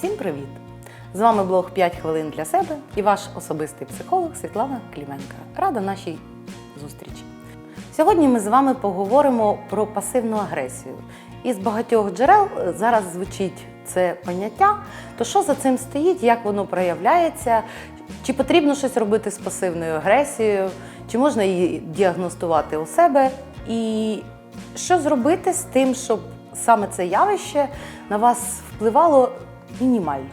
Всім привіт! З вами блог 5 хвилин для себе і ваш особистий психолог Світлана Кліменка. Рада нашій зустрічі. Сьогодні ми з вами поговоримо про пасивну агресію. Із багатьох джерел е, зараз звучить це поняття. То що за цим стоїть, як воно проявляється, чи потрібно щось робити з пасивною агресією, чи можна її діагностувати у себе, і що зробити з тим, щоб саме це явище на вас впливало мінімально.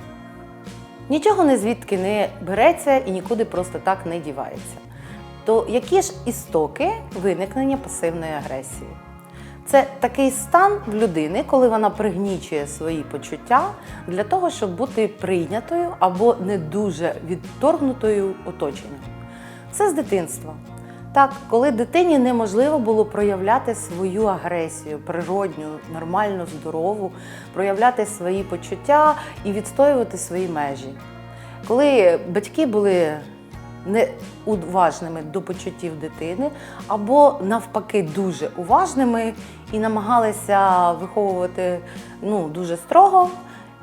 Нічого не звідки не береться і нікуди просто так не дівається. То які ж істоки виникнення пасивної агресії? Це такий стан в людини, коли вона пригнічує свої почуття для того, щоб бути прийнятою або не дуже відторгнутою оточенням. Це з дитинства. Так, коли дитині неможливо було проявляти свою агресію, природню, нормальну, здорову, проявляти свої почуття і відстоювати свої межі. Коли батьки були неуважними до почуттів дитини, або навпаки дуже уважними і намагалися виховувати ну, дуже строго,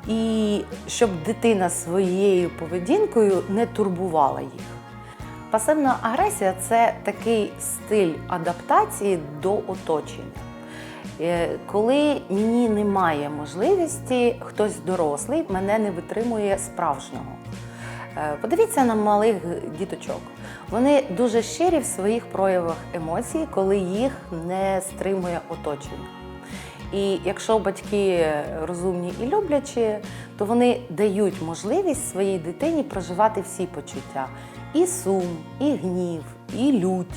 і щоб дитина своєю поведінкою не турбувала їх. Пасивна агресія це такий стиль адаптації до оточення. Е, Коли мені немає можливості, хтось дорослий мене не витримує справжнього. Е, Подивіться на малих діточок. Вони дуже щирі в своїх проявах емоцій, коли їх не стримує оточення. І якщо батьки розумні і люблячі, то вони дають можливість своїй дитині проживати всі почуття: і сум, і гнів, і лють,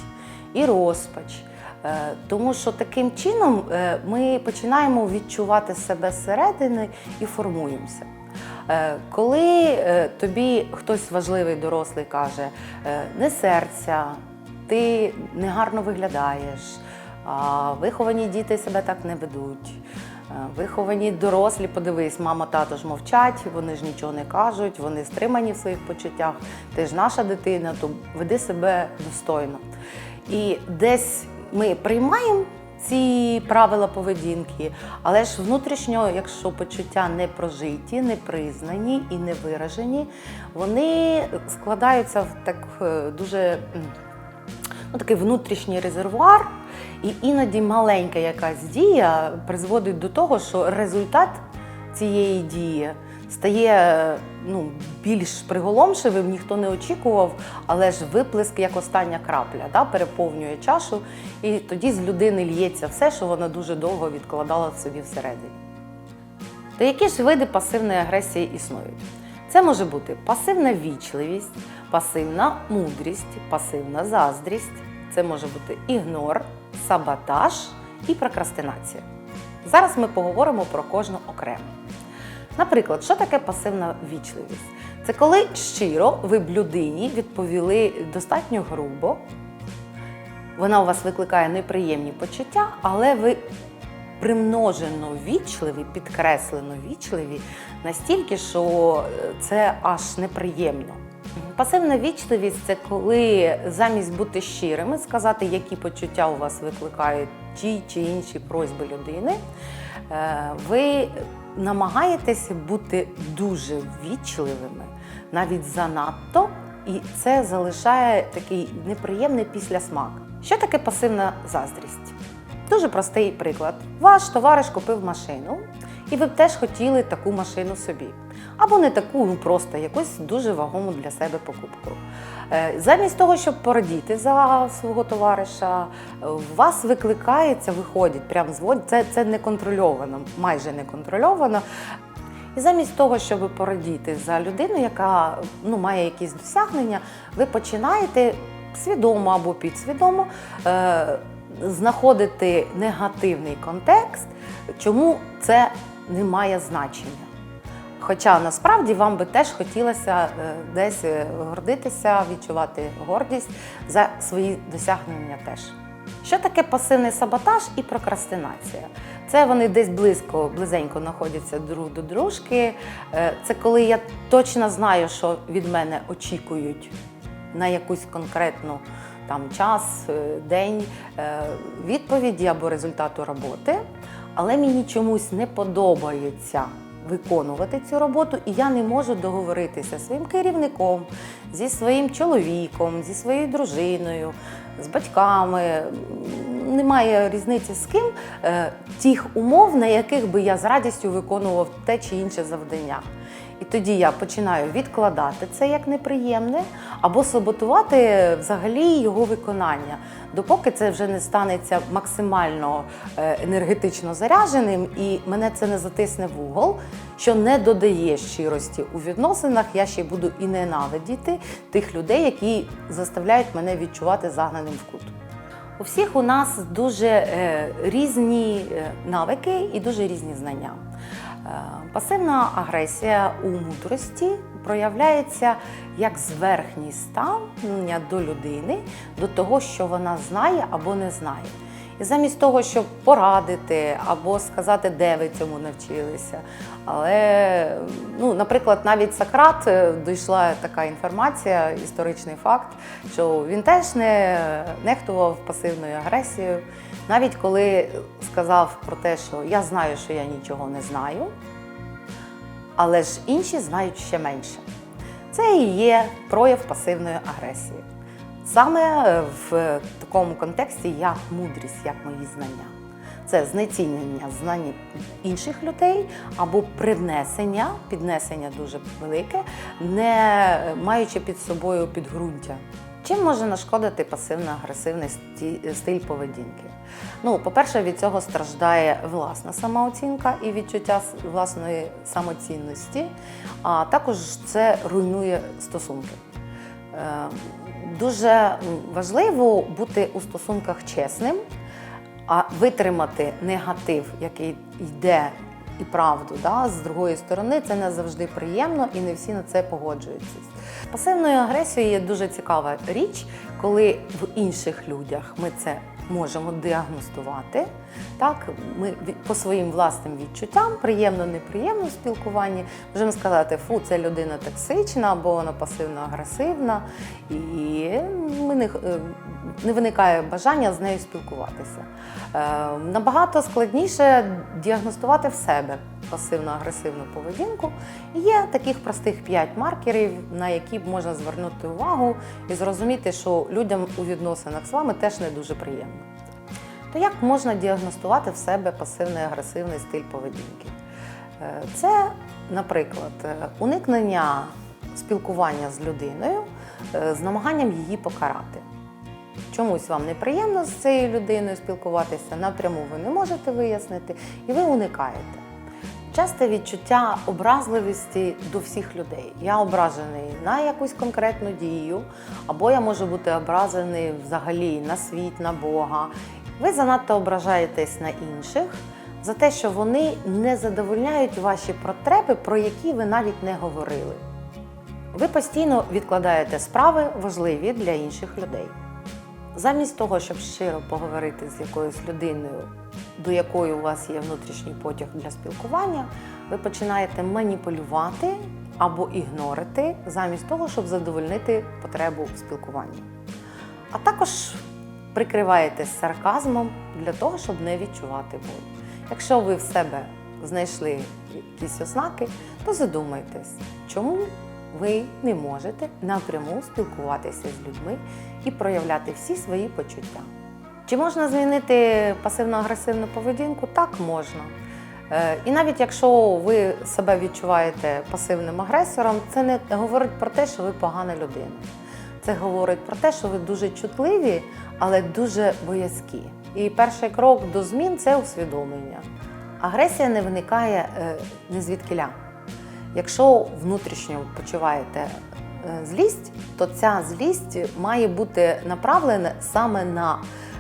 і розпач. Е, Тому що таким чином е, ми починаємо відчувати себе зсередини і формуємося. Е, Коли тобі хтось важливий дорослий каже, не серця, ти негарно виглядаєш, а виховані діти себе так не ведуть. Е, Виховані дорослі, подивись, мама, тато ж мовчать, вони ж нічого не кажуть, вони стримані в своїх почуттях. Ти ж наша дитина, то веди себе достойно. І десь ми приймаємо ці правила поведінки, але ж внутрішньо, якщо почуття не прожиті, не признані і не виражені, вони складаються в так е, дуже ну, такий внутрішній резервуар, і іноді маленька якась дія призводить до того, що результат цієї дії стає ну, більш приголомшивим, ніхто не очікував, але ж виплеск як остання крапля, да, переповнює чашу, і тоді з людини лється все, що вона дуже довго відкладала в собі всередині. То які ж види пасивної агресії існують? Це може бути пасивна вічливість, пасивна мудрість, пасивна заздрість, це може бути ігнор, саботаж і прокрастинація. Зараз ми поговоримо про кожну окремо. Наприклад, що таке пасивна вічливість? Це коли щиро ви б людині відповіли достатньо грубо, вона у вас викликає неприємні почуття, але ви примножено вічливі, підкреслено вічливі настільки, що е, це аж неприємно. Пасивна вічливість це коли замість бути щирими, сказати, які почуття у вас викликають ті чи інші просьби людини, е, ви намагаєтеся бути дуже вічливими, навіть занадто, і це залишає такий неприємний післясмак. Що таке пасивна заздрість? Дуже простий приклад. Ваш товариш купив машину, і ви б теж хотіли таку машину собі. Або не таку, ну просто якусь дуже вагому для себе покупку. Е, Замість того, щоб порадіти за свого товариша, вас викликається, виходить, прям зводить, це, це неконтрольовано, майже неконтрольовано. І замість того, щоб порадіти за людину, яка ну, має якісь досягнення, ви починаєте свідомо або підсвідомо е, знаходити негативний контекст, чому це не має значення. Хоча насправді вам би теж хотілося е, десь е, гордитися, відчувати гордість за свої досягнення теж. Що таке пасивний саботаж і прокрастинація? Це вони десь близько, близенько знаходяться друг до дружки. Е, Це коли я точно знаю, що від мене очікують на якусь конкретну там час, е, день е, відповіді або результату роботи, але мені чомусь не подобається виконувати цю роботу, і я не можу договоритися зі своїм керівником, зі своїм чоловіком, зі своєю дружиною, з батьками. Немає різниці з ким е, тих умов, на яких би я з радістю виконував те чи інше завдання. І тоді я починаю відкладати це як неприємне, або саботувати взагалі його виконання, допоки це вже не станеться максимально е, енергетично зарядженим, і мене це не затисне в угол, що не додає щирості у відносинах. Я ще буду і ненавидіти тих людей, які заставляють мене відчувати загнаним в кут. У всіх у нас дуже е, різні е, навики і дуже різні знання. Е, Пасивна агресія у мудрості проявляється як зверхній ставлення до людини, до того, що вона знає або не знає. І замість того, щоб порадити або сказати, де ви цьому навчилися. Але, ну, наприклад, навіть Сократ е, дійшла така інформація, історичний факт, що він теж не нехтував пасивною агресією, навіть коли сказав про те, що я знаю, що я нічого не знаю, але ж інші знають ще менше. Це і є прояв пасивної агресії. Саме е, в такому контексті як мудрість, як мої знання. Це знецінення знань інших людей або привнесення, піднесення дуже велике, не маючи під собою підґрунтя. Чим може нашкодити пасивно-агресивний стиль поведінки? Ну, по-перше, від цього страждає власна самооцінка і відчуття власної самоцінності, а також це руйнує стосунки. Дуже важливо бути у стосунках чесним, а витримати негатив, який йде і правду да, з другої сторони, це не завжди приємно і не всі на це погоджуються. Пасивною агресією є дуже цікава річ, коли в інших людях ми це можемо діагностувати. Так, ми по своїм власним відчуттям, приємно, неприємно в спілкуванні, можемо сказати, фу, це людина токсична або вона пасивно-агресивна, і ми не, е, не виникає бажання з нею спілкуватися. Е, Набагато складніше діагностувати в себе пасивно-агресивну поведінку. Є таких простих п'ять маркерів, на які можна звернути увагу і зрозуміти, що людям у відносинах з вами теж не дуже приємно. То як можна діагностувати в себе пасивний агресивний стиль поведінки? Е, Це, наприклад, е, уникнення спілкування з людиною з намаганням її покарати. Чомусь вам неприємно з цією людиною спілкуватися, напряму ви не можете вияснити, і ви уникаєте. Часте відчуття образливості до всіх людей. Я ображений на якусь конкретну дію, або я можу бути ображений взагалі на світ, на Бога. Ви занадто ображаєтесь на інших за те, що вони не задовольняють ваші потреби, про які ви навіть не говорили. Ви постійно відкладаєте справи важливі для інших людей. Замість того, щоб щиро поговорити з якоюсь людиною, до якої у вас є внутрішній потяг для спілкування, ви починаєте маніпулювати або ігнорити, замість того, щоб задовольнити потребу в спілкуванні. А також прикриваєтесь сарказмом для того, щоб не відчувати боль. Якщо ви в себе знайшли якісь ознаки, то задумайтесь, чому ви не можете напряму спілкуватися з людьми і проявляти всі свої почуття. Чи можна змінити пасивно-агресивну поведінку? Так можна. Е, І навіть якщо ви себе відчуваєте пасивним агресором, це не говорить про те, що ви погана людина. Це говорить про те, що ви дуже чутливі, але дуже боязкі. І перший крок до змін це усвідомлення. Агресія не виникає е, не звідкиля. Якщо внутрішньо почуваєте е, злість, то ця злість має бути направлена саме на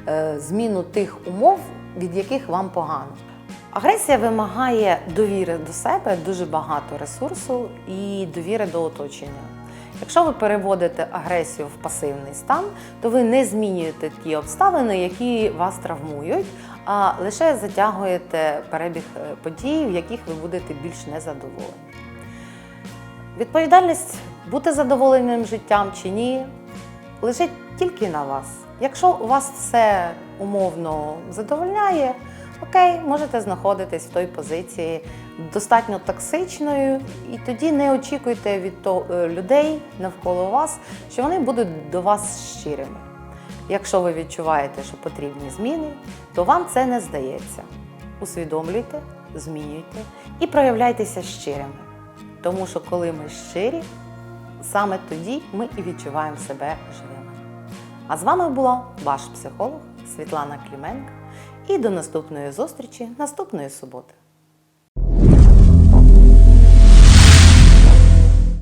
е, зміну тих умов, від яких вам погано. Агресія вимагає довіри до себе, дуже багато ресурсу і довіри до оточення. Якщо ви переводите агресію в пасивний стан, то ви не змінюєте ті обставини, які вас травмують, а лише затягуєте перебіг е, подій, в яких ви будете більш незадоволені. Відповідальність бути задоволеним життям чи ні лежить тільки на вас. Якщо у вас все умовно задовольняє, окей, можете знаходитись в той позиції достатньо токсичною, і тоді не очікуйте від е, людей навколо вас, що вони будуть до вас щирими. Якщо ви відчуваєте, що потрібні зміни, то вам це не здається. Усвідомлюйте, змінюйте і проявляйтеся щирими. Тому що коли ми щирі, саме тоді ми і відчуваємо себе живими. А з вами була ваш психолог Світлана Кліменко. І до наступної зустрічі наступної суботи.